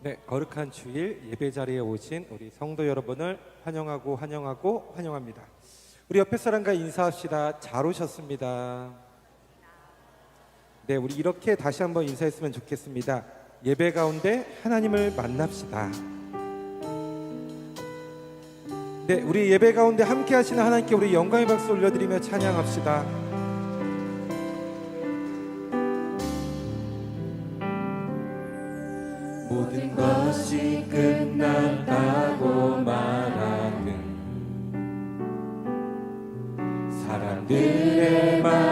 네, 거룩한 주일 예배 자리에 오신 우리 성도 여러분을 환영하고 환영하고 환영합니다. 우리 옆에 사람과 인사합시다. 잘 오셨습니다. 네, 우리 이렇게 다시 한번 인사했으면 좋겠습니다. 예배 가운데 하나님을 만납시다. 네, 우리 예배 가운데 함께 하시는 하나님께 우리 영광의 박수 올려드리며 찬양합시다. 모든 것이 끝났다고 말하는 사람들의 말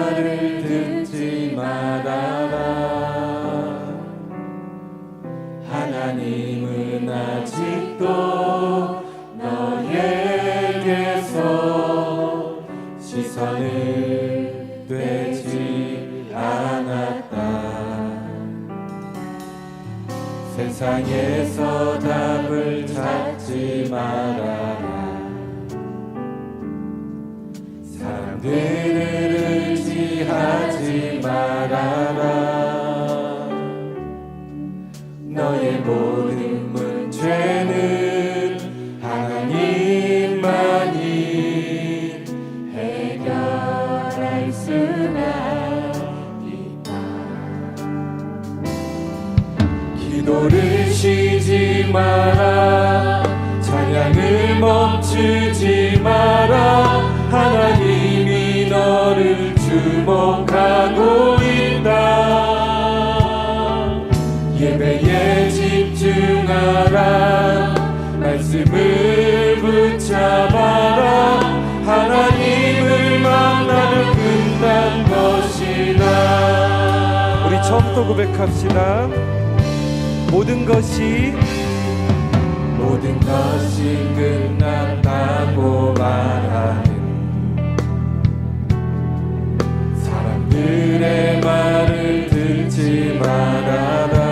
세상에서 답을 찾지 말 말씀을 붙잡아라. 하나님을 만나면 끝난 것이다. 우리 처음부터 고백합시다. 모든 것이 모든 것이 끝났다고 말하는 사람들의 말을 듣지 말아라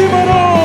Simon!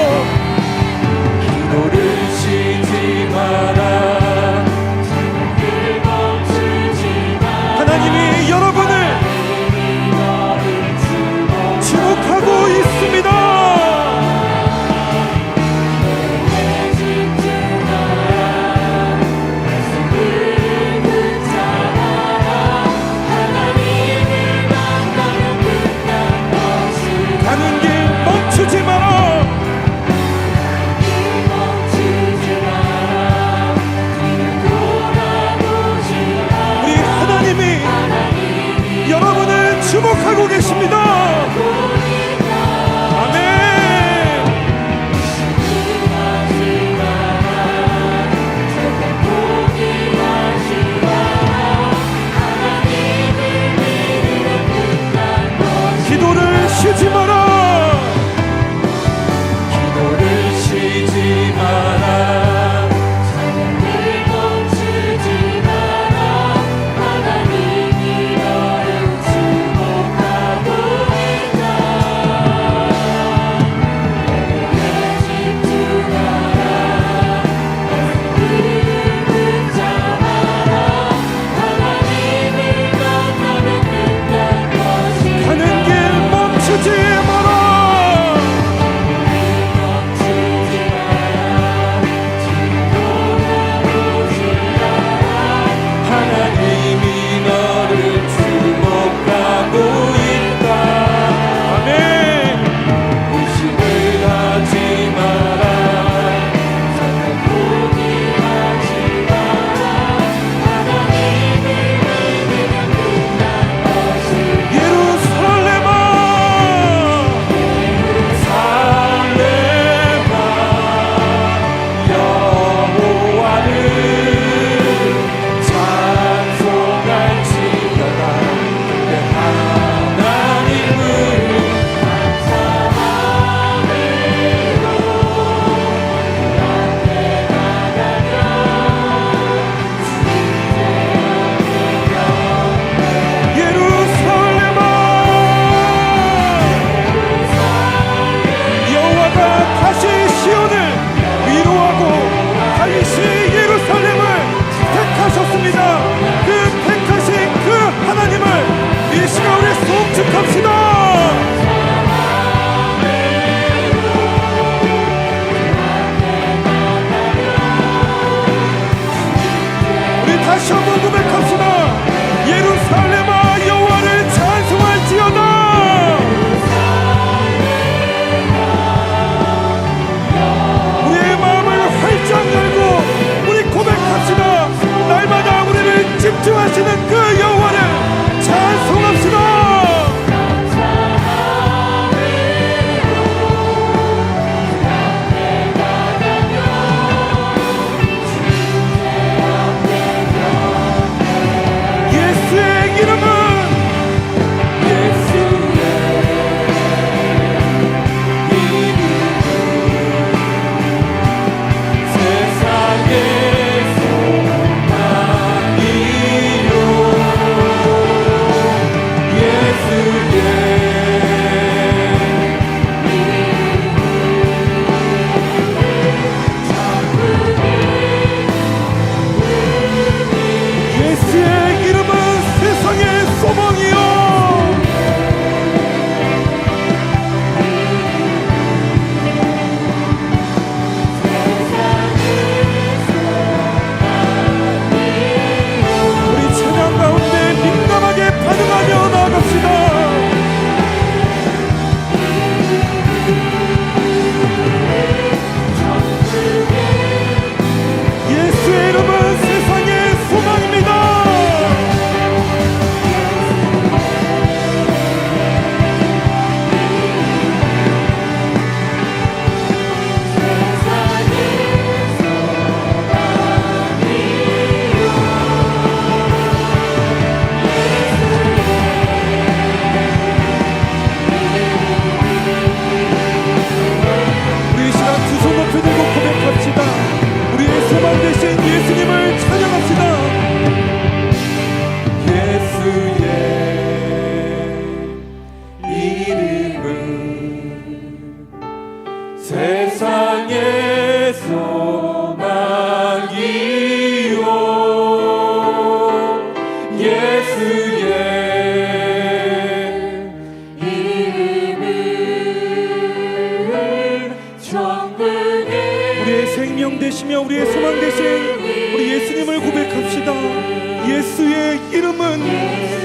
이름은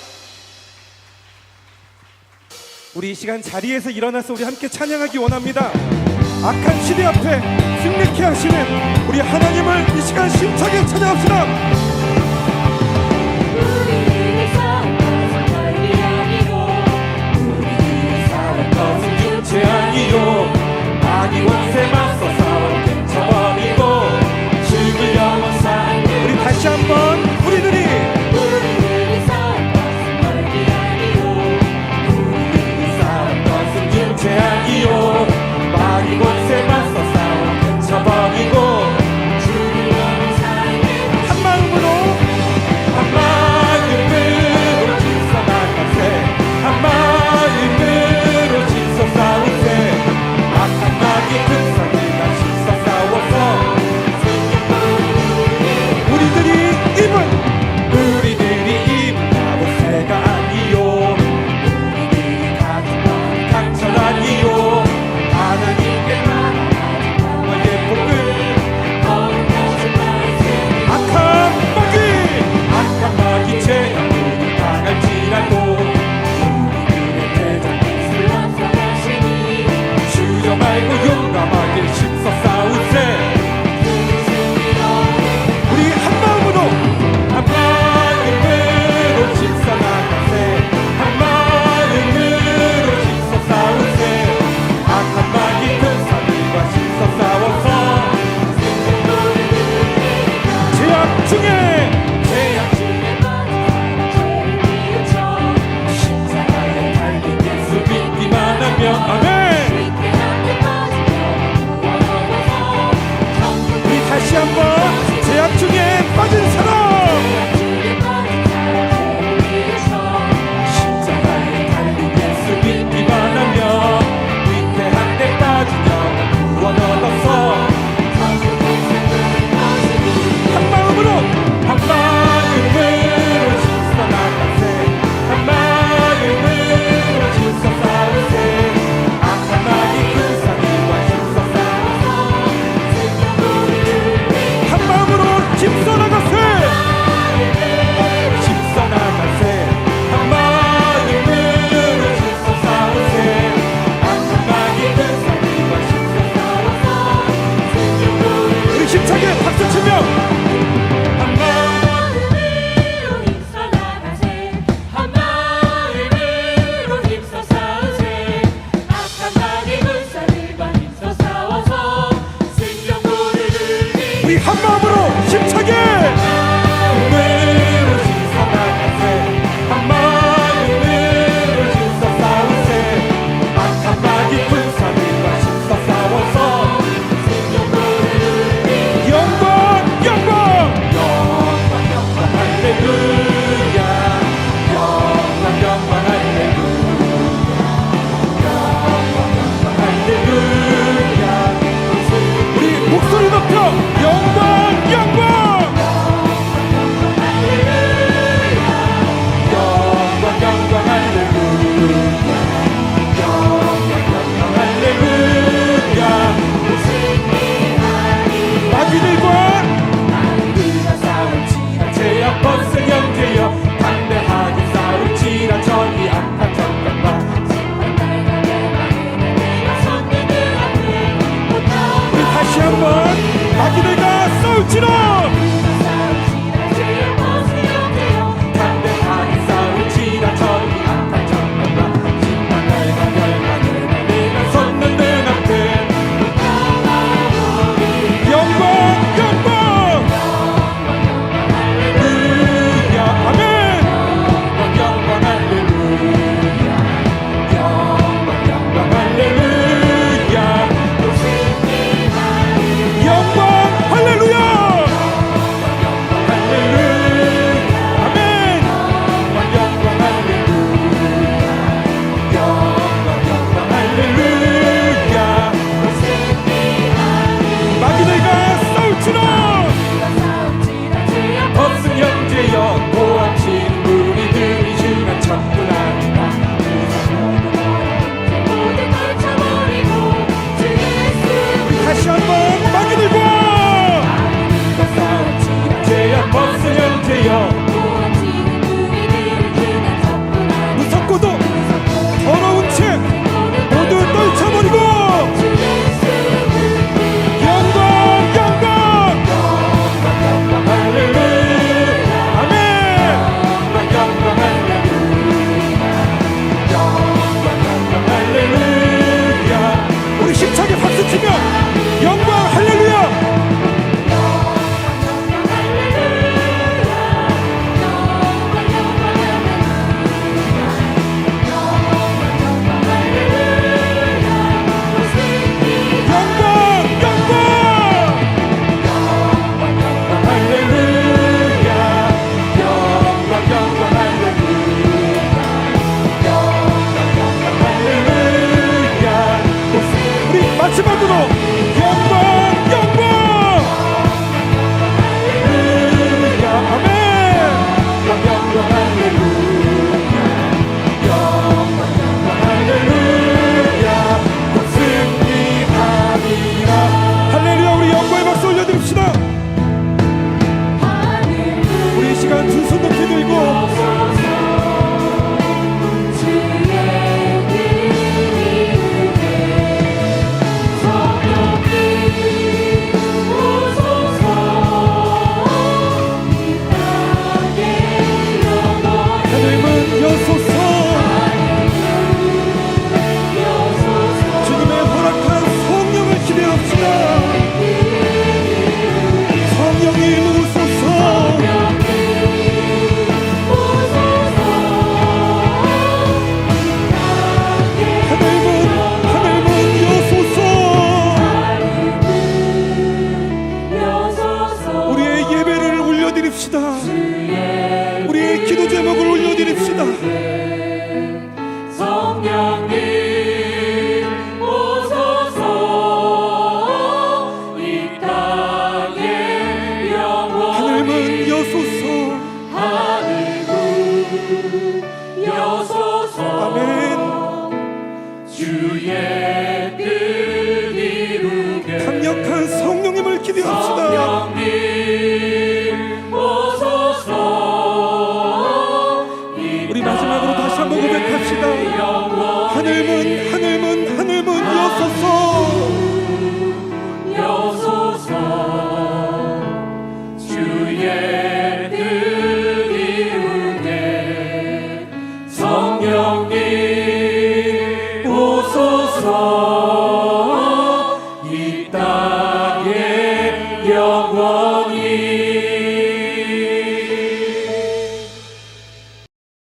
이 시간 자리에서 일어나서 우리 함께 찬양하기 원합니다. 악한 시대 앞에 승리케 하시는 우리 하나님을 이 시간 심차게 찬양합시다.